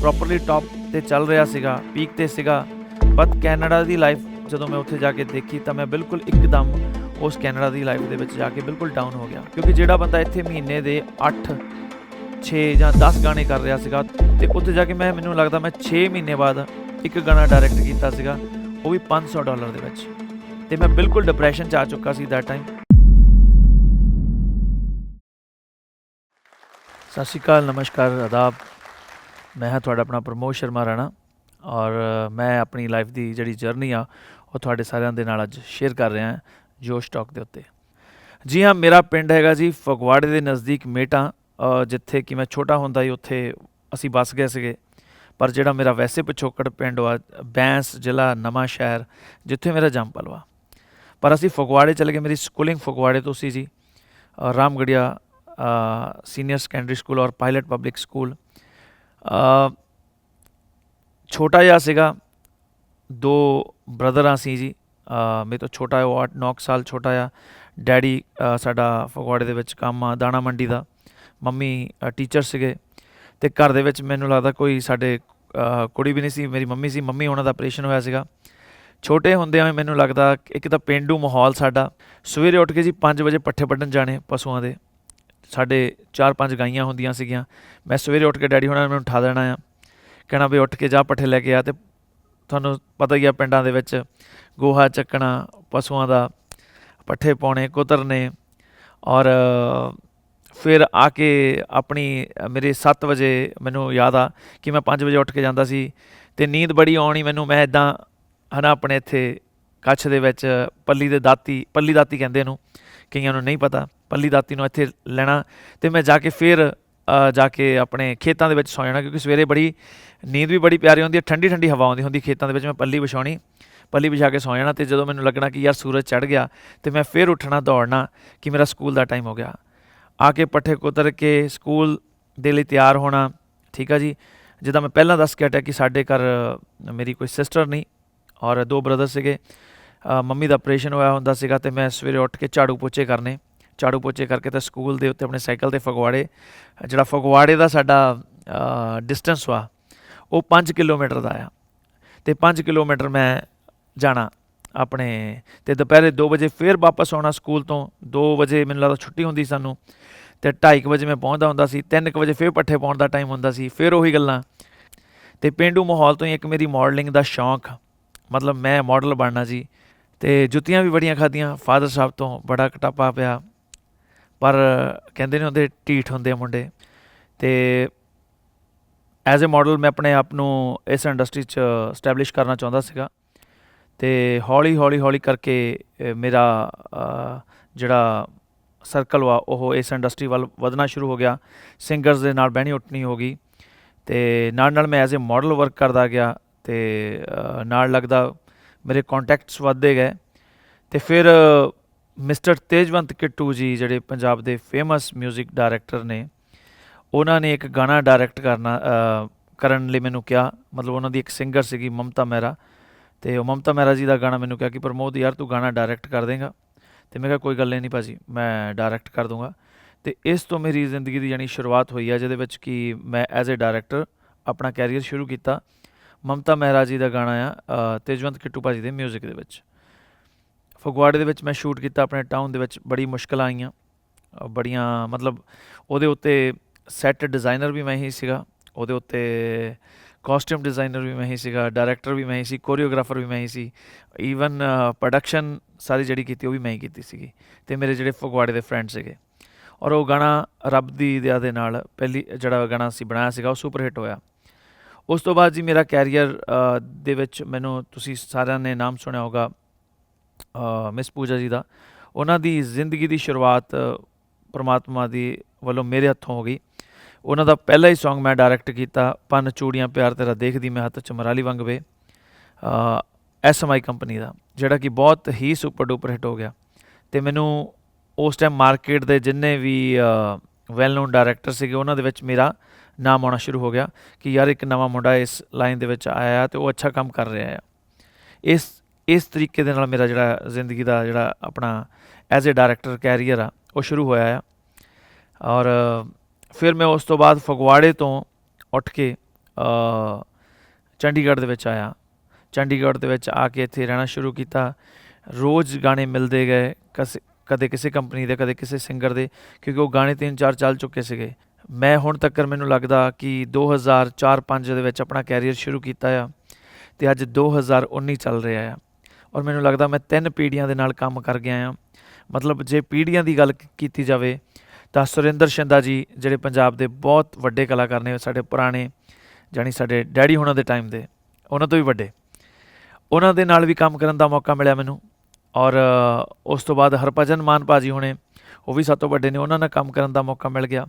Properly top ਤੇ ਚੱਲ ਰਿਹਾ ਸੀਗਾ ਪੀਕ ਤੇ ਸੀਗਾ। ਬਟ ਕੈਨੇਡਾ ਦੀ ਲਾਈਫ ਜਦੋਂ ਮੈਂ ਉੱਥੇ ਜਾ ਕੇ ਦੇਖੀ ਤਾਂ ਮੈਂ ਬਿਲਕੁਲ ਇੱਕਦਮ ਉਸ ਕੈਨੇਡਾ ਦੀ ਲਾਈਫ ਦੇ ਵਿੱਚ ਜਾ ਕੇ ਬਿਲਕੁਲ ਡਾਊਨ ਹੋ ਗਿਆ। ਕਿਉਂਕਿ ਜਿਹੜਾ ਬੰਦਾ ਇੱਥੇ ਮਹੀਨੇ ਦੇ 8 6 ਜਾਂ 10 ਗਾਣੇ ਕਰ ਰਿਹਾ ਸੀਗਾ ਤੇ ਉੱਥੇ ਜਾ ਕੇ ਮੈਂ, ਮੈਨੂੰ ਲੱਗਦਾ ਮੈਂ 6 ਮਹੀਨੇ ਬਾਅਦ ਇੱਕ ਗਾਣਾ ਡਾਇਰੈਕਟ ਕੀਤਾ ਸੀਗਾ, ਉਹ ਵੀ 500 ਡਾਲਰ ਦੇ ਵਿੱਚ। ਤੇ ਮੈਂ ਬਿਲਕੁਲ ਡਿਪਰੈਸ਼ਨ ਚ ਆ ਚੁੱਕਾ ਸੀ ਦੈਟ ਟਾਈਮ ਸਤਿ ਸ਼੍ਰੀ ਅਕਾਲ, ਨਮਸਕਾਰ ਆਦਾਬ ਮੈਂ ਹਾਂ ਤੁਹਾਡਾ ਆਪਣਾ ਪ੍ਰਮੋਦ ਸ਼ਰਮਾ ਰਾਣਾ ਔਰ ਮੈਂ ਆਪਣੀ ਲਾਈਫ ਦੀ ਜਿਹੜੀ ਜਰਨੀ ਆ, ਉਹ ਤੁਹਾਡੇ ਸਾਰਿਆਂ ਦੇ ਨਾਲ ਅੱਜ ਸ਼ੇਅਰ ਕਰ ਰਿਹਾ ਹਾਂ ਜੋਸ਼ ਟਾਕ ਦੇ ਉੱਤੇ। ਜੀ ਹਾਂ, ਮੇਰਾ ਪਿੰਡ ਹੈਗਾ ਜੀ ਫਗਵਾੜੇ ਦੇ ਨਜ਼ਦੀਕ ਮੇਟਾਂ ਜਿੱਥੇ ਕਿ ਮੈਂ ਛੋਟਾ ਹੁੰਦਾ ਹੀ ਉੱਥੇ ਅਸੀਂ ਵੱਸ ਗਏ ਸੀਗੇ। ਪਰ ਜਿਹੜਾ ਮੇਰਾ ਵੈਸੇ ਪਿਛੋਕੜ ਪਿੰਡ ਵਾ, ਬੈਂਸ ਜ਼ਿਲ੍ਹਾ ਨਵਾਂ ਸ਼ਹਿਰ, ਜਿੱਥੇ ਮੇਰਾ ਜੰਮ ਪਲਵਾ ਪਰ ਅਸੀਂ ਫਗਵਾੜੇ ਚਲੇ ਗਏ, ਮੇਰੀ ਸਕੂਲਿੰਗ ਫਗਵਾੜੇ ਤੋਂ C G Ramgarhia senior secondary school ਔਰ ਪਾਇਲਟ ਪਬਲਿਕ ਸਕੂਲ ਅ, ਛੋਟਾ ਜਿਹਾ ਸੀਗਾ। ਦੋ ਬ੍ਰਦਰਾਂ ਸੀ ਜੀ। ਮੇਰੇ ਤੋਂ ਛੋਟਾ ਉਹ 8-9 ਸਾਲ ਛੋਟਾ ਆ। ਡੈਡੀ ਸਾਡਾ ਫਗਵਾੜੇ ਦੇ ਵਿੱਚ ਕੰਮ ਆ ਦਾਣਾ ਮੰਡੀ ਦਾ। ਮੰਮੀ ਟੀਚਰ ਸੀਗੇ। ਤੇ ਘਰ ਦੇ ਵਿੱਚ ਮੈਨੂੰ ਲੱਗਦਾ ਕੋਈ ਸਾਡੇ ਕੁੜੀ ਵੀ ਨਹੀਂ ਸੀ ਮੇਰੀ ਮੰਮੀ ਸੀ। ਮੰਮੀ ਉਹਨਾਂ ਦਾ ਆਪਰੇਸ਼ਨ ਹੋਇਆ ਸੀਗਾ। ਛੋਟੇ ਹੁੰਦਿਆਂ ਵੀ ਮੈਨੂੰ ਲੱਗਦਾ ਇੱਕ ਤਾਂ ਪੇਂਡੂ ਮਾਹੌਲ ਸਾਡਾ। ਸਵੇਰੇ ਉੱਠ ਕੇ ਜੀ 5 ਵਜੇ ਪੱਠੇ ਵੱਢਣ ਜਾਣੇ ਪਸ਼ੂਆਂ ਦੇ। ਸਾਡੇ 4-5 ਗਾਈਆਂ ਹੁੰਦੀਆਂ ਸੀਗੀਆਂ, ਮੈਂ ਸਵੇਰੇ ਉੱਠ ਕੇ ਡੈਡੀ ਹੁਣਾਂ ਨੇ ਮੈਨੂੰ ਉਠਾ ਦੇਣਾ ਆ। ਕਹਿਣਾ ਵੀ ਉੱਠ ਕੇ ਜਾ ਪੱਠੇ ਲੈ ਕੇ ਆ ਤੇ ਤੁਹਾਨੂੰ ਪਤਾ ਹੀ ਆ ਪਿੰਡਾਂ ਦੇ ਵਿੱਚ ਗੋਹਾ ਚੱਕਣਾ, ਪਸ਼ੂਆਂ ਦਾ ਪੱਠੇ ਪਾਉਣੇ, ਕੁਤਰਨੇ ਔਰ ਫਿਰ ਆ ਕੇ ਆਪਣੀ, ਮੇਰੇ 7 ਵਜੇ ਮੈਨੂੰ ਯਾਦ ਆ ਕਿ ਮੈਂ 5 ਵਜੇ ਉੱਠ ਕੇ ਜਾਂਦਾ ਸੀ ਤੇ ਨੀਂਦ ਬੜੀ ਆਉਣੀ ਮੈਨੂੰ ਮੈਂ ਇਦਾਂ ਹਨਾ ਆਪਣੇ ਇੱਥੇ ਕੱਛ ਦੇ ਵਿੱਚ ਪੱਲੀ ਦੇ ਦਾਤੀ, ਪੱਲੀ ਦਾਤੀ ਕਹਿੰਦੇ ਇਹਨੂੰ, ਕਈਆਂ ਨੂੰ ਨਹੀਂ ਪਤਾ। ਪੱਲੀ ਦਾਤੀ ਨੂੰ ਇੱਥੇ ਲੈਣਾ ਤੇ ਮੈਂ ਜਾ ਕੇ ਫਿਰ ਜਾ ਕੇ ਆਪਣੇ ਖੇਤਾਂ ਦੇ ਵਿੱਚ ਸੌ ਜਾਣਾ ਕਿਉਂਕਿ ਸਵੇਰੇ ਬੜੀ ਨੀਂਦ ਵੀ ਬੜੀ ਪਿਆਰੀ ਹੁੰਦੀ ਹੈ, ਠੰਡੀ ਠੰਡੀ ਹਵਾ ਆਉਂਦੀ ਹੁੰਦੀ ਖੇਤਾਂ ਦੇ ਵਿੱਚ, ਮੈਂ ਪੱਲੀ ਵਿਛਾਉਣੀ, ਪੱਲੀ ਵਿਛਾ ਕੇ ਸੌ ਜਾਣਾ ਤੇ ਜਦੋਂ ਮੈਨੂੰ ਲੱਗਣਾ ਕਿ ਯਾਰ ਸੂਰਜ ਚੜ ਗਿਆ ਤੇ ਮੈਂ ਫਿਰ ਉੱਠਣਾ, ਦੌੜਨਾ ਕਿ ਮੇਰਾ ਸਕੂਲ ਦਾ ਟਾਈਮ ਹੋ ਗਿਆ। ਆ ਕੇ ਪੱਠੇ ਕੁਤਰ ਕੇ ਸਕੂਲ ਦੇ ਲਈ ਤਿਆਰ ਹੋਣਾ, ਠੀਕ ਆ ਜੀ। ਜਿੱਦਾਂ ਮੈਂ ਪਹਿਲਾਂ ਦੱਸ ਕੇ ਹਟਿਆ ਕਿ ਸਾਡੇ ਘਰ, ਮੇਰੀ ਕੋਈ ਸਿਸਟਰ ਨਹੀਂ ਔਰ ਦੋ ਬ੍ਰਦਰ ਸੀਗੇ। ਮੰਮੀ ਦਾ ਆਪਰੇਸ਼ਨ ਹੋਇਆ ਹੁੰਦਾ ਸੀਗਾ ਤੇ ਮੈਂ ਸਵੇਰੇ ਉੱਠ ਕੇ ਝਾੜੂ ਪੋਚੇ ਕਰਨੇ। ਝਾੜੂ ਪੋਚੇ ਕਰਕੇ ਤਾਂ ਸਕੂਲ ਦੇ ਉੱਤੇ ਆਪਣੇ ਸਾਈਕਲ ਤੇ ਫਗਵਾੜੇ, ਜਿਹੜਾ ਫਗਵਾੜੇ ਦਾ ਸਾਡਾ ਡਿਸਟੈਂਸ ਵਾ, ਉਹ 5 ਕਿਲੋਮੀਟਰ ਦਾ ਆ। ਤੇ 5 ਕਿਲੋਮੀਟਰ ਮੈਂ ਜਾਣਾ ਆਪਣੇ, ਤੇ ਦੁਪਹਿਰੇ 2 ਵਜੇ ਫੇਰ ਵਾਪਸ ਆਉਣਾ ਸਕੂਲ ਤੋਂ। 2 ਵਜੇ ਮੈਨੂੰ ਲੱਗਦਾ ਛੁੱਟੀ ਹੁੰਦੀ ਸਾਨੂੰ, ਤੇ 2:30 ਵਜੇ ਮੈਂ ਪਹੁੰਚਦਾ ਹੁੰਦਾ ਸੀ 3 ਵਜੇ ਫੇਰ ਪੱਠੇ ਪਾਉਣ ਦਾ ਟਾਈਮ ਹੁੰਦਾ ਸੀ, ਫੇਰ ਉਹੀ ਗੱਲਾਂ। ਤੇ ਪਿੰਡੂ ਮਾਹੌਲ ਤੋਂ ਹੀ ਇੱਕ ਮੇਰੀ ਮਾਡਲਿੰਗ ਦਾ ਸ਼ੌਂਕ, ਮਤਲਬ ਮੈਂ ਮਾਡਲ ਬਣਨਾ ਜੀ, ਤੇ ਜੁੱਤੀਆਂ ਵੀ ਬੜੀਆਂ ਖਾਧੀਆਂ ਫਾਦਰ ਸਾਹਿਬ ਤੋਂ ਬੜਾ ਕਟਾਪਾ ਪਿਆ। ਪਰ ਕਹਿੰਦੇ ਨੇ ਹੁੰਦੇ ਢੀਠ ਹੁੰਦੇ ਮੁੰਡੇ। ਤੇ ਐਜ਼ ਅ ਮਾਡਲ ਮੈਂ ਆਪਣੇ ਆਪ ਨੂੰ ਇਸ ਇੰਡਸਟਰੀ 'ਚ ਸਟੈਬਲਿਸ਼ ਕਰਨਾ ਚਾਹੁੰਦਾ ਸੀਗਾ। ਤੇ ਹੌਲੀ ਹੌਲੀ ਹੌਲੀ ਕਰਕੇ ਮੇਰਾ ਜਿਹੜਾ ਸਰਕਲ ਵਾ, ਉਹ ਇਸ ਇੰਡਸਟਰੀ ਵੱਲ ਵਧਣਾ ਸ਼ੁਰੂ ਹੋ ਗਿਆ। ਸਿੰਗਰਸ ਦੇ ਨਾਲ ਬਹਿਣੀ ਉੱਠਣੀ ਹੋ ਗਈ। ਤੇ ਨਾਲ ਨਾਲ ਮੈਂ ਐਜ਼ ਅ ਮਾਡਲ ਵਰਕ ਕਰਦਾ ਗਿਆ ਤੇ ਨਾਲ ਲੱਗਦਾ ਮੇਰੇ ਕੰਟੈਕਟਸ ਵੱਧਦੇ ਗਏ। ਤੇ ਫਿਰ ਮਿਸਟਰ ਤੇਜਵੰਤ ਕਿੱਟੂ ਜੀ ਜਿਹੜੇ ਪੰਜਾਬ ਦੇ ਫੇਮਸ 뮤직 ਡਾਇਰੈਕਟਰ ਨੇ ਉਹਨਾਂ ਨੇ ਇੱਕ ਗਾਣਾ ਡਾਇਰੈਕਟ ਕਰਨਾ ਅ, ਕਰਨ ਲਈ ਮੈਨੂੰ ਕਿਹਾ ਮਤਲਬ ਉਹਨਾਂ ਦੀ ਇੱਕ ਸਿੰਗਰ ਸੀਗੀ ਮਮਤਾ ਮਹਿਰਾ ਤੇ ਉਹ ਮਮਤਾ ਮਹਿਰਾ ਜੀ ਦਾ ਗਾਣਾ ਮੈਨੂੰ ਕਿਹਾ ਕਿ ਪ੍ਰਮੋਦ ਯਾਰ ਤੂੰ ਗਾਣਾ ਡਾਇਰੈਕਟ ਕਰ ਦੇਂਗਾ ਤੇ ਮੈਂ ਕਿਹਾ ਕੋਈ ਗੱਲ ਨਹੀਂ ਭਾਜੀ ਮੈਂ ਡਾਇਰੈਕਟ ਕਰ ਦੂੰਗਾ ਤੇ ਇਸ ਤੋਂ ਮੇਰੀ ਜ਼ਿੰਦਗੀ ਦੀ ਜਾਨੀ ਸ਼ੁਰੂਆਤ ਹੋਈ ਹੈ ਜਿਹਦੇ ਵਿੱਚ ਕਿ ਮੈਂ ਐਜ਼ ਅ ਡਾਇਰੈਕਟਰ ਆਪਣਾ ਕੈਰੀਅਰ ਸ਼ੁਰੂ ਕੀਤਾ ਮਮਤਾ ਮਹਿਰਾ ਜੀ ਦਾ ਗਾਣਾ ਆ ਅ, ਤੇਜਵੰਤ ਕਿੱਟੂ ਭਾਜੀ ਦੇ 뮤직 ਦੇ ਵਿੱਚ ਫਗਵਾੜੇ ਦੇ ਵਿੱਚ ਮੈਂ ਸ਼ੂਟ ਕੀਤਾ ਆਪਣੇ ਟਾਊਨ ਦੇ ਵਿੱਚ, ਬੜੀ ਮੁਸ਼ਕਲਾਂ ਆਈਆਂ। ਬੜੀਆਂ, ਮਤਲਬ ਉਹਦੇ ਉੱਤੇ ਸੈੱਟ ਡਿਜ਼ਾਈਨਰ ਵੀ ਮੈਂ ਹੀ ਸੀਗਾ, ਉਹਦੇ ਉੱਤੇ ਕਾਸਟਿਊਮ ਡਿਜ਼ਾਈਨਰ ਵੀ ਮੈਂ ਹੀ ਸੀਗਾ ਡਾਇਰੈਕਟਰ ਵੀ ਮੈਂ ਹੀ ਸੀ ਕੋਰੀਓਗ੍ਰਾਫਰ ਵੀ ਮੈਂ ਹੀ ਸੀ। ਈਵਨ ਪ੍ਰੋਡਕਸ਼ਨ ਸਾਰੀ ਜਿਹੜੀ ਕੀਤੀ ਉਹ ਵੀ ਮੈਂ ਹੀ ਕੀਤੀ ਸੀਗੀ ਤੇ ਮੇਰੇ ਜਿਹੜੇ ਫਗਵਾੜੇ ਦੇ ਫਰੈਂਡ ਸੀਗੇ। ਔਰ ਉਹ ਗਾਣਾ ਰੱਬ ਦੀ ਦਇਆ ਦੇ ਨਾਲ ਪਹਿਲੀ, ਜਿਹੜਾ ਗਾਣਾ ਸੀ ਬਣਾਇਆ ਸੀਗਾ ਉਹ ਸੁਪਰ ਹਿੱਟ ਹੋਇਆ। ਉਸ ਤੋਂ ਬਾਅਦ ਜੀ ਮੇਰਾ ਕੈਰੀਅਰ ਦੇ ਵਿੱਚ ਮੈਨੂੰ ਤੁਸੀਂ ਸਾਰਿਆਂ ਨੇ ਨਾਮ ਸੁਣਿਆ ਹੋਗਾ ਮਿਸ ਪੂਜਾ ਜੀ ਦਾ ਉਹਨਾਂ ਦੀ ਜ਼ਿੰਦਗੀ ਦੀ ਸ਼ੁਰੂਆਤ ਅ, ਪ੍ਰਮਾਤਮਾ ਦੀ ਵੱਲੋਂ ਮੇਰੇ ਹੱਥੋਂ ਹੋ ਗਈ। ਉਹਨਾਂ ਦਾ ਪਹਿਲਾ ਹੀ Song ਮੈਂ ਡਾਇਰੈਕਟ ਕੀਤਾ ਪੰਨ ਚੂੜੀਆਂ ਪਿਆਰ ਤੇਰਾ ਦੇਖਦੀ ਮੈਂ ਹੱਥ ਚ ਮਰਾਲੀ ਵੰਗ ਵੇ। ਐਸਐਮਆਈ ਕੰਪਨੀ ਦਾ ਜਿਹੜਾ ਕਿ ਬਹੁਤ ਹੀ ਸੁਪਰ ਡੂਪਰ ਹਿੱਟ ਹੋ ਗਿਆ। ਤੇ ਮੈਨੂੰ ਉਸ ਟਾਈਮ ਮਾਰਕੀਟ ਦੇ ਜਿੰਨੇ ਵੀ ਵੈਲ ਨੋਨ ਡਾਇਰੈਕਟਰ ਸੀਗੇ ਉਹਨਾਂ ਦੇ ਵਿੱਚ ਮੇਰਾ ਨਾਮ ਆਉਣਾ ਸ਼ੁਰੂ ਹੋ ਗਿਆ ਕਿ ਯਾਰ ਇੱਕ ਨਵਾਂ ਮੁੰਡਾ ਇਸ ਲਾਈਨ ਦੇ ਵਿੱਚ ਆਇਆ ਤੇ ਉਹ ਅੱਛਾ ਕੰਮ ਕਰ ਰਿਹਾ ਆ ਇਸ ਇਸ ਤਰੀਕੇ ਦੇ ਨਾਲ ਮੇਰਾ ਜਿਹੜਾ ਜ਼ਿੰਦਗੀ ਦਾ ਜਿਹੜਾ ਆਪਣਾ ਐਜ਼ ਅ ਡਾਇਰੈਕਟਰ ਕੈਰੀਅਰ ਆ, ਉਹ ਸ਼ੁਰੂ ਹੋਇਆ ਆ। ਔਰ ਫਿਰ ਮੈਂ ਉਸ ਤੋਂ ਬਾਅਦ ਫਗਵਾੜੇ ਤੋਂ ਉੱਠ ਕੇ ਚੰਡੀਗੜ੍ਹ ਦੇ ਵਿੱਚ ਆਇਆ। ਚੰਡੀਗੜ੍ਹ ਦੇ ਵਿੱਚ ਆ ਕੇ ਇੱਥੇ ਰਹਿਣਾ ਸ਼ੁਰੂ ਕੀਤਾ। ਰੋਜ਼ ਗਾਣੇ ਮਿਲਦੇ ਗਏ ਕਸ- ਕਦੇ ਕਿਸੇ ਕੰਪਨੀ ਦੇ, ਕਦੇ ਕਿਸੇ ਸਿੰਗਰ ਦੇ, ਕਿਉਂਕਿ ਉਹ ਗਾਣੇ ਤਿੰਨ ਚਾਰ ਚੱਲ ਚੁੱਕੇ ਸੀਗੇ। ਮੈਂ ਹੁਣ ਤੱਕ ਮੈਨੂੰ ਲੱਗਦਾ ਕਿ 2004-5 ਦੇ ਵਿੱਚ ਆਪਣਾ ਕੈਰੀਅਰ ਸ਼ੁਰੂ ਕੀਤਾ ਆ ਤੇ ਅੱਜ 2019 ਚੱਲ ਰਿਹਾ ਆ। ਔਰ ਮੈਨੂੰ ਲੱਗਦਾ ਮੈਂ ਤਿੰਨ ਪੀੜ੍ਹੀਆਂ ਦੇ ਨਾਲ ਕੰਮ ਕਰ ਗਿਆ ਆ ਮਤਲਬ ਜੇ ਪੀੜ੍ਹੀਆਂ ਦੀ ਗੱਲ ਕੀਤੀ ਜਾਵੇ, ਤਾਂ ਸੁਰਿੰਦਰ ਸ਼ਿੰਦਾ ਜੀ ਜਿਹੜੇ ਪੰਜਾਬ ਦੇ ਬਹੁਤ ਵੱਡੇ ਕਲਾਕਾਰ ਨੇ, ਸਾਡੇ ਪੁਰਾਣੇ ਜਾਣੀ ਸਾਡੇ ਡੈਡੀ ਹੁਣਾਂ ਦੇ ਟਾਈਮ ਦੇ, ਉਹਨਾਂ ਤੋਂ ਵੀ ਵੱਡੇ। ਉਹਨਾਂ ਦੇ ਨਾਲ ਵੀ ਕੰਮ ਕਰਨ ਦਾ ਮੌਕਾ ਮਿਲਿਆ ਮੈਨੂੰ। ਔਰ ਉਸ ਤੋਂ ਬਾਅਦ ਹਰਭਜਨ ਮਾਨ ਭਾਜੀ ਹੋਣੇ, ਉਹ ਵੀ ਸਭ ਤੋਂ ਵੱਡੇ ਨੇ, ਉਹਨਾਂ ਨਾਲ ਕੰਮ ਕਰਨ ਦਾ ਮੌਕਾ ਮਿਲ ਗਿਆ।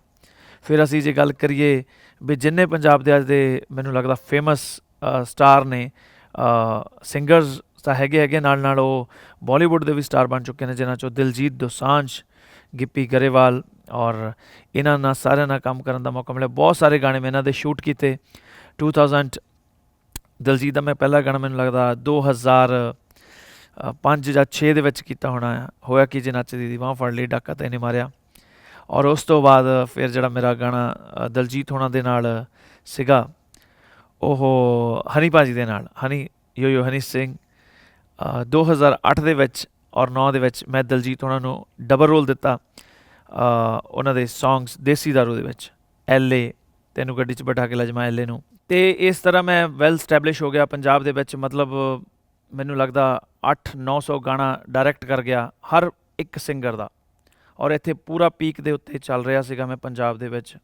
ਫਿਰ ਅਸੀਂ ਜੇ ਗੱਲ ਕਰੀਏ ਵੀ ਜਿੰਨੇ ਪੰਜਾਬ ਦੇ ਅੱਜ ਦੇ ਮੈਨੂੰ ਲੱਗਦਾ ਫੇਮਸ ਸਟਾਰ ਨੇ ਸਿੰਗਰਸ ਤਾਂ ਹੈਗੇ ਹੈਗੇ ਨਾਲ ਨਾਲ ਉਹ ਬਾਲੀਵੁੱਡ ਦੇ ਵੀ ਸਟਾਰ ਬਣ ਚੁੱਕੇ ਨੇ, ਜਿਨ੍ਹਾਂ ਚੋਂ ਦਿਲਜੀਤ ਦੋਸਾਂਝ, ਗਿੱਪੀ ਗਰੇਵਾਲ ਔਰ ਇਹਨਾਂ ਨਾਲ ਸਾਰਿਆਂ ਨਾਲ ਕੰਮ ਕਰਨ ਦਾ ਮੌਕਾ ਮਿਲਿਆ। ਬਹੁਤ ਸਾਰੇ ਗਾਣੇ ਮੈਂ ਇਹਨਾਂ ਦੇ ਸ਼ੂਟ ਕੀਤੇ। 2000 ਦਿਲਜੀਤ ਦਾ ਮੈਂ ਪਹਿਲਾ ਗਾਣਾ ਮੈਨੂੰ ਲੱਗਦਾ 2005 ਜਾਂ 6 ਦੇ ਵਿੱਚ ਕੀਤਾ ਹੋਣਾ ਹੋਇਆ ਕਿ ਜੇ ਨੱਚਦੀ ਦੀ ਬਾਂਹ ਫੜ ਲਈ, ਡਾਕਾ ਤੇ ਇਹਨੇ ਮਾਰਿਆ। ਔਰ ਉਸ ਤੋਂ ਬਾਅਦ ਫਿਰ ਜਿਹੜਾ ਮੇਰਾ ਗਾਣਾ ਦਲਜੀਤ ਹੋਣਾ ਦੇ ਨਾਲ ਸੀਗਾ, ਉਹ ਹਨੀ ਭਾਜੀ ਦੇ ਨਾਲ, ਹਨੀ ਯੋ ਯੋ ਹਨੀ ਸਿੰਘ। 2008 ਦੇ ਵਿੱਚ ਔਰ 9 ਦੇ ਵਿੱਚ ਮੈਂ ਦਲਜੀਤ ਉਹਨਾਂ ਨੂੰ ਡਬਲ ਰੋਲ ਦਿੱਤਾ ਉਹਨਾਂ ਦੇ ਸੌਂਗਸ ਦੇਸੀ ਦਾਰੂ ਦੇ ਵਿੱਚ ਐਲਏ ਤੈਨੂੰ ਗੱਡੀ 'ਚ ਬਿਠਾ ਕੇ ਲਜਮਾ ਐਲਏ ਨੂੰ। ਤੇ ਇਸ ਤਰ੍ਹਾਂ ਮੈਂ ਵੈਲ ਸਟੈਬਲਿਸ਼ ਹੋ ਗਿਆ ਪੰਜਾਬ ਦੇ ਵਿੱਚ, ਮਤਲਬ ਮੈਨੂੰ ਲੱਗਦਾ 8-900 ਗਾਣਾ ਡਾਇਰੈਕਟ ਕਰ ਗਿਆ ਹਰ ਇੱਕ ਸਿੰਗਰ ਦਾ। ਔਰ ਇੱਥੇ ਪੂਰਾ ਪੀਕ ਦੇ ਉੱਤੇ ਚੱਲ ਰਿਹਾ ਸੀਗਾ ਮੈਂ ਪੰਜਾਬ ਦੇ ਵਿੱਚ।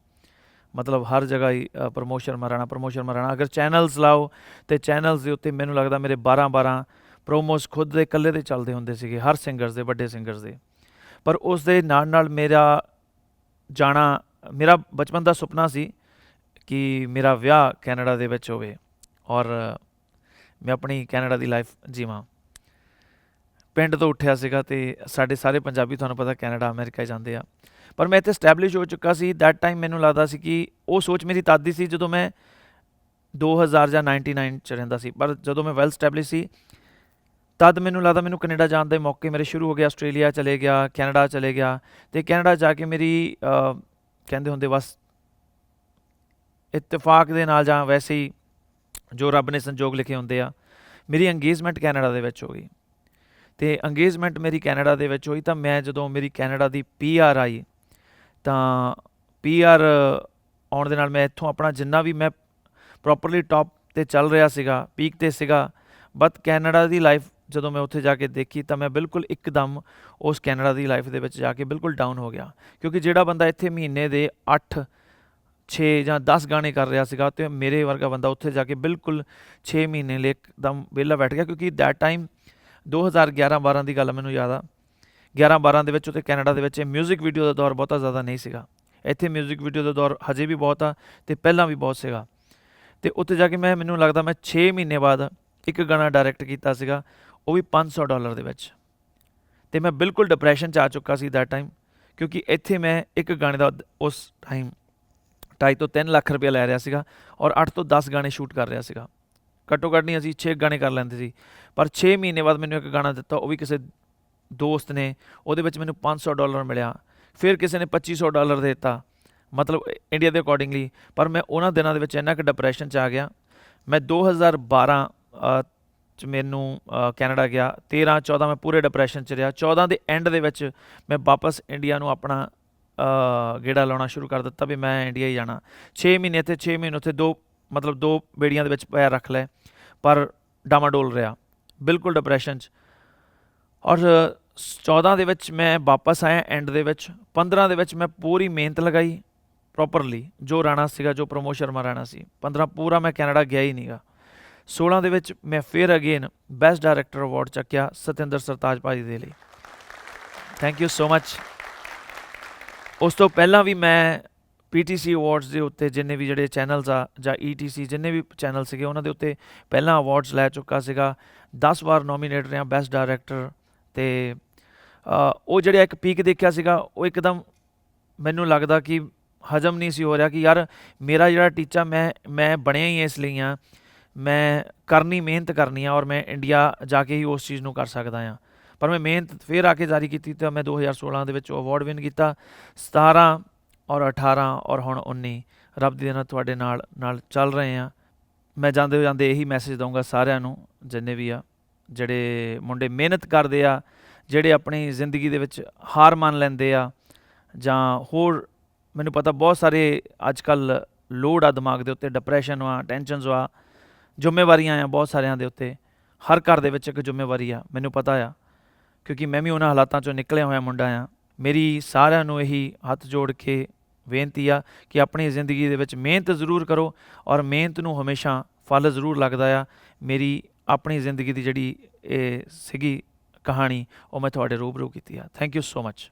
ਮਤਲਬ ਹਰ ਜਗ੍ਹਾ ਹੀ ਪ੍ਰਮੋਸ਼ਨ ਮਾਰਨਾ ਪ੍ਰਮੋਸ਼ਨ ਮਾਰਨਾ ਅਗਰ ਚੈਨਲਸ ਲਾਓ ਤੇ ਚੈਨਲਸ ਦੇ ਉੱਤੇ ਮੈਨੂੰ ਲੱਗਦਾ ਮੇਰੇ 12-12 ਪ੍ਰੋਮੋਸ ਖੁਦ ਦੇ ਇਕੱਲੇ ਦੇ ਚੱਲਦੇ ਹੁੰਦੇ ਸੀਗੇ, ਹਰ ਸਿੰਗਰਸ ਦੇ, ਵੱਡੇ ਸਿੰਗਰਸ ਦੇ। ਪਰ ਉਸ ਦੇ ਨਾਲ ਨਾਲ ਮੇਰਾ ਜਾਣਾ, ਮੇਰਾ ਬਚਪਨ ਦਾ ਸੁਪਨਾ ਸੀ ਕਿ ਮੇਰਾ ਵਿਆਹ ਕੈਨੇਡਾ ਦੇ ਵਿੱਚ ਹੋਵੇ ਔਰ ਮੈਂ ਆਪਣੀ ਕੈਨੇਡਾ ਦੀ ਲਾਈਫ ਜੀਵਾਂ। ਪਿੰਡ ਤੋਂ ਉੱਠਿਆ ਸੀਗਾ ਤੇ ਸਾਡੇ ਸਾਰੇ ਪੰਜਾਬੀ ਤੁਹਾਨੂੰ ਪਤਾ ਕੈਨੇਡਾ, ਅਮਰੀਕਾ ਜਾਂਦੇ ਆ। ਪਰ ਮੈਂ ਇੱਥੇ ਸਟੈਬਲਿਸ਼ ਹੋ ਚੁੱਕਾ ਸੀ ਦੈਟ ਟਾਈਮ ਮੈਨੂੰ ਲੱਗਦਾ ਸੀ ਕਿ ਉਹ ਸੋਚ ਮੇਰੀ ਤਦ ਸੀ ਜਦੋਂ ਮੈਂ 2000 ਜਾਂ 99 ਚ ਰਹਿੰਦਾ ਸੀ। ਪਰ ਜਦੋਂ ਮੈਂ ਵੈਲ ਸਟੈਬਲਿਸ਼ ਸੀ ਤਦ ਮੈਨੂੰ ਲੱਗਦਾ ਮੈਨੂੰ ਕੈਨੇਡਾ ਜਾਣ ਦੇ ਮੌਕੇ ਮੇਰੇ ਸ਼ੁਰੂ ਹੋ ਗਏ ਆਸਟ੍ਰੇਲੀਆ ਚਲੇ ਗਿਆ, ਕੈਨੇਡਾ ਚਲੇ ਗਿਆ ਤੇ ਕੈਨੇਡਾ ਜਾ ਕੇ ਮੇਰੀ ਕਹਿੰਦੇ ਹੁੰਦੇ ਬਸ ਇਤਫਾਕ ਦੇ ਨਾਲ ਜਾਂ ਵੈਸੇ ਹੀ ਜੋ ਰੱਬ ਨੇ ਸੰਜੋਗ ਲਿਖੇ ਹੁੰਦੇ ਆ, ਮੇਰੀ ਅੰਗੇਜਮੈਂਟ ਕੈਨੇਡਾ ਦੇ ਵਿੱਚ ਹੋ ਗਈ। ਤੇ ਅੰਗੇਜਮੈਂਟ ਮੇਰੀ ਕੈਨੇਡਾ ਦੇ ਵਿੱਚ ਹੋਈ ਤਾਂ ਮੈਂ ਜਦੋਂ ਮੇਰੀ ਕੈਨੇਡਾ ਦੀ ਪੀਆਰ ਆਈ ਤਾਂ ਪੀਆਰ ਆਉਣ ਦੇ ਨਾਲ ਮੈਂ ਇੱਥੋਂ ਆਪਣਾ ਜਿੰਨਾ ਵੀ ਮੈਂ ਪ੍ਰੋਪਰਲੀ ਟੌਪ ਤੇ ਚੱਲ ਰਿਹਾ ਸੀਗਾ ਪੀਕ ਤੇ ਸੀਗਾ ਬਟ ਕੈਨੇਡਾ ਦੀ ਲਾਈਫ ਜਦੋਂ ਮੈਂ ਉੱਥੇ ਜਾ ਕੇ ਦੇਖੀ ਤਾਂ ਮੈਂ ਬਿਲਕੁਲ ਇੱਕਦਮ ਉਸ ਕੈਨੇਡਾ ਦੀ ਲਾਈਫ ਦੇ ਵਿੱਚ ਜਾ ਕੇ ਬਿਲਕੁਲ ਡਾਊਨ ਹੋ ਗਿਆ। ਕਿਉਂਕਿ ਜਿਹੜਾ ਬੰਦਾ ਇੱਥੇ ਮਹੀਨੇ ਦੇ 8 6 ਜਾਂ 10 ਗਾਣੇ ਕਰ ਰਿਹਾ ਸੀਗਾ ਤੇ ਮੇਰੇ ਵਰਗਾ ਬੰਦਾ ਉੱਥੇ ਜਾ ਕੇ ਬਿਲਕੁਲ 6 ਮਹੀਨੇ ਲਈ ਇੱਕਦਮ ਵਿਹਲਾ ਬੈਠ ਗਿਆ। ਕਿਉਂਕਿ ਦੈਟ ਟਾਈਮ 2011-12 ਦੀ ਗੱਲ ਮੈਨੂੰ ਯਾਦ ਆ। 11-12 ਦੇ ਵਿੱਚ ਉੱਥੇ ਕੈਨੇਡਾ ਦੇ ਵਿੱਚ ਮਿਊਜ਼ਿਕ ਵੀਡੀਓ ਦਾ ਦੌਰ ਬਹੁਤਾ ਜ਼ਿਆਦਾ ਨਹੀਂ ਸੀਗਾ। ਇੱਥੇ ਮਿਊਜ਼ਿਕ ਵੀਡੀਓ ਦਾ ਦੌਰ ਹਜੇ ਵੀ ਬਹੁਤ ਆ ਤੇ ਪਹਿਲਾਂ ਵੀ ਬਹੁਤ ਸੀਗਾ। ਤੇ ਉੱਥੇ ਜਾ ਕੇ ਮੈਂ, ਮੈਨੂੰ ਲੱਗਦਾ ਮੈਂ 6 ਮਹੀਨੇ ਬਾਅਦ ਇੱਕ ਗਾਣਾ ਡਾਇਰੈਕਟ ਕੀਤਾ ਸੀਗਾ। ਉਹ ਵੀ 500 ਡਾਲਰ ਦੇ ਵਿੱਚ। ਤੇ ਮੈਂ ਬਿਲਕੁਲ ਡਿਪਰੈਸ਼ਨ 'ਚ ਆ ਚੁੱਕਾ ਸੀ ਦੈਟ ਟਾਈਮ ਕਿਉਂਕਿ ਇੱਥੇ ਮੈਂ ਇੱਕ ਗਾਣੇ ਦਾ ਉਸ ਟਾਈਮ ਢਾਈ ਤੋਂ 3 ਲੱਖ ਰੁਪਏ ਲੈ ਰਿਹਾ ਸੀਗਾ ਔਰ 8 ਤੋਂ 10 ਗਾਣੇ ਸ਼ੂਟ ਕਰ ਰਿਹਾ ਸੀਗਾ। ਘੱਟੋ ਘੱਟ ਨਹੀਂ ਅਸੀਂ 6 ਗਾਣੇ ਕਰ ਲੈਂਦੇ ਸੀ। ਪਰ 6 ਮਹੀਨੇ ਬਾਅਦ ਮੈਨੂੰ ਇੱਕ ਗਾਣਾ ਦਿੱਤਾ ਉਹ ਵੀ ਕਿਸੇ ਦੋਸਤ ਨੇ ਉਹਦੇ ਵਿੱਚ ਮੈਨੂੰ 500 ਡਾਲਰ ਮਿਲਿਆ। ਫਿਰ ਕਿਸੇ ਨੇ 2500 ਡਾਲਰ ਦੇ ਦਿੱਤਾ ਮਤਲਬ ਇੰਡੀਆ ਦੇ ਅਕੋਰਡਿੰਗਲੀ ਪਰ ਮੈਂ ਉਹਨਾਂ ਦਿਨਾਂ ਦੇ ਵਿੱਚ ਇੰਨਾ ਕਿ ਡਿਪਰੈਸ਼ਨ 'ਚ ਆ ਗਿਆ। ਮੈਂ 2012 ਅ, ਚ ਮੈਨੂੰ ਕੈਨੇਡਾ ਗਿਆ। 13 14 ਮੈਂ ਪੂਰੇ ਡਿਪਰੈਸ਼ਨ 'ਚ ਰਿਹਾ। 14 ਦੇ ਐਂਡ ਦੇ ਵਿੱਚ ਮੈਂ ਵਾਪਸ ਇੰਡੀਆ ਨੂੰ ਆਪਣਾ ਗੇੜਾ ਲਾਉਣਾ ਸ਼ੁਰੂ ਕਰ ਦਿੱਤਾ ਵੀ ਮੈਂ ਇੰਡੀਆ ਹੀ ਜਾਣਾ। 6 ਮਹੀਨੇ ਇੱਥੇ 6 ਮਹੀਨੇ ਉੱਥੇ ਦੋ, ਮਤਲਬ ਦੋ ਬੇੜੀਆਂ ਦੇ ਵਿੱਚ ਪੈਰ ਰੱਖ ਲਏ, ਪਰ ਡਾਮਾਡੋਲ ਰਿਹਾ। ਬਿਲਕੁਲ ਡਿਪਰੈਸ਼ਨ 'ਚ। ਔਰ 14 ਦੇ ਵਿੱਚ ਮੈਂ ਵਾਪਸ ਆਇਆ ਐਂਡ ਦੇ ਵਿੱਚ। 15 ਦੇ ਵਿੱਚ ਮੈਂ ਪੂਰੀ ਮਿਹਨਤ ਲਗਾਈ ਪ੍ਰੋਪਰਲੀ ਜੋ ਰਾਣਾ ਸੀਗਾ, ਜੋ ਪ੍ਰਮੋਦ ਸ਼ਰਮਾ ਰਾਣਾ ਸੀ। 15 ਪੂਰਾ ਮੈਂ ਕੈਨੇਡਾ ਗਿਆ ਹੀ ਨਹੀਂਗਾ 16 ਦੇ ਵਿੱਚ ਮੈਂ ਫਿਰ ਅਗੇਨ ਬੈਸਟ ਡਾਇਰੈਕਟਰ ਅਵਾਰਡ ਚੱਕਿਆ ਸਤਿੰਦਰ ਸਰਤਾਜ ਭਾਜੀ ਦੇ ਲਈ। ਥੈਂਕ ਯੂ ਸੋ ਮੱਚ ਉਸ ਤੋਂ ਪਹਿਲਾਂ ਵੀ ਮੈਂ ਪੀਟੀਸੀ ਅਵਾਰਡਸ ਦੇ ਉੱਤੇ ਜਿੰਨੇ ਵੀ ਜਿਹੜੇ ਚੈਨਲਸ ਆ ਜਾਂ ਈਟੀਸੀ ਜਿੰਨੇ ਵੀ ਚੈਨਲ ਸੀਗੇ ਉਹਨਾਂ ਦੇ ਉੱਤੇ ਪਹਿਲਾਂ ਅਵਾਰਡਸ ਲੈ ਚੁੱਕਾ ਸੀਗਾ। 10 ਵਾਰ ਨੋਮੀਨੇਟ ਰਿਹਾ ਬੈਸਟ ਡਾਇਰੈਕਟਰ ਤੇ ਉਹ ਜਿਹੜਾ ਇੱਕ ਪੀਕ ਦੇਖਿਆ ਸੀਗਾ, ਉਹ ਇੱਕਦਮ ਮੈਨੂੰ ਲੱਗਦਾ ਕਿ ਹਜਮ ਨਹੀਂ ਸੀ ਹੋ ਰਿਹਾ ਕਿ ਯਾਰ ਮੇਰਾ ਜਿਹੜਾ ਟੀਚਾ ਮੈਂ ਮੈਂ ਬਣਿਆ ਹੀ ਇਸ ਲਈ ਆ ਮੈਂ ਕਰਨੀ, ਮਿਹਨਤ ਕਰਨੀ ਆ ਔਰ ਮੈਂ ਇੰਡੀਆ ਜਾ ਕੇ ਹੀ ਉਸ ਚੀਜ਼ ਨੂੰ ਕਰ ਸਕਦਾ ਆ। ਪਰ ਮੈਂ ਮਿਹਨਤ ਫੇਰ ਆ ਕੇ ਜਾਰੀ ਕੀਤੀ ਤਾਂ ਮੈਂ 2016 ਦੇ ਵਿੱਚ ਅਵਾਰਡ ਵਿਨ ਕੀਤਾ। 17 ਔਰ 18 ਔਰ ਹੁਣ 19 ਰੱਬ ਦੀ ਦੇਣਾ ਤੁਹਾਡੇ ਨਾਲ ਨਾਲ ਚੱਲ ਰਹੇ ਆ। ਮੈਂ ਜਾਂਦੇ ਜਾਂਦੇ ਇਹੀ ਮੈਸੇਜ ਦਊਂਗਾ ਸਾਰਿਆਂ ਨੂੰ, ਜਿੰਨੇ ਵੀ ਆ, ਜਿਹੜੇ ਮੁੰਡੇ ਮਿਹਨਤ ਕਰਦੇ ਆ, ਜਿਹੜੇ ਆਪਣੀ ਜ਼ਿੰਦਗੀ ਦੇ ਵਿੱਚ ਹਾਰ ਮੰਨ ਲੈਂਦੇ ਆ, ਜਾਂ ਹੋਰ ਮੈਨੂੰ ਪਤਾ ਬਹੁਤ ਸਾਰੇ ਅੱਜ ਕੱਲ ਲੋਡ ਆ ਦਿਮਾਗ ਦੇ ਉੱਤੇ ਡਿਪਰੈਸ਼ਨ ਆ ਟੈਨਸ਼ਨਸ ਆ। ਜ਼ਿੰਮੇਵਾਰੀਆਂ ਆ ਬਹੁਤ ਸਾਰਿਆਂ ਦੇ ਉੱਤੇ। ਹਰ ਘਰ ਦੇ ਵਿੱਚ ਇੱਕ ਜ਼ਿੰਮੇਵਾਰੀ ਆ, ਮੈਨੂੰ ਪਤਾ ਆ। ਕਿਉਂਕਿ ਮੈਂ ਵੀ ਉਹਨਾਂ ਹਾਲਾਤਾਂ ਚੋਂ ਨਿਕਲਿਆ ਹੋਇਆ ਮੁੰਡਾ ਆ। ਮੇਰੀ ਸਾਰਿਆਂ ਨੂੰ ਇਹੀ ਹੱਥ ਜੋੜ ਕੇ ਬੇਨਤੀ ਆ ਕਿ ਆਪਣੀ ਜ਼ਿੰਦਗੀ ਦੇ ਵਿੱਚ ਮਿਹਨਤ ਜ਼ਰੂਰ ਕਰੋ ਔਰ ਮਿਹਨਤ ਨੂੰ ਹਮੇਸ਼ਾ ਫਲ ਜ਼ਰੂਰ ਲੱਗਦਾ ਆ। ਮੇਰੀ ਆਪਣੀ ਜ਼ਿੰਦਗੀ ਦੀ ਜਿਹੜੀ ਇਹ ਸੀਗੀ ਕਹਾਣੀ, ਉਹ ਮੈਂ ਤੁਹਾਡੇ ਰੂਬਰੂ ਕੀਤੀ ਆ। Thank you so much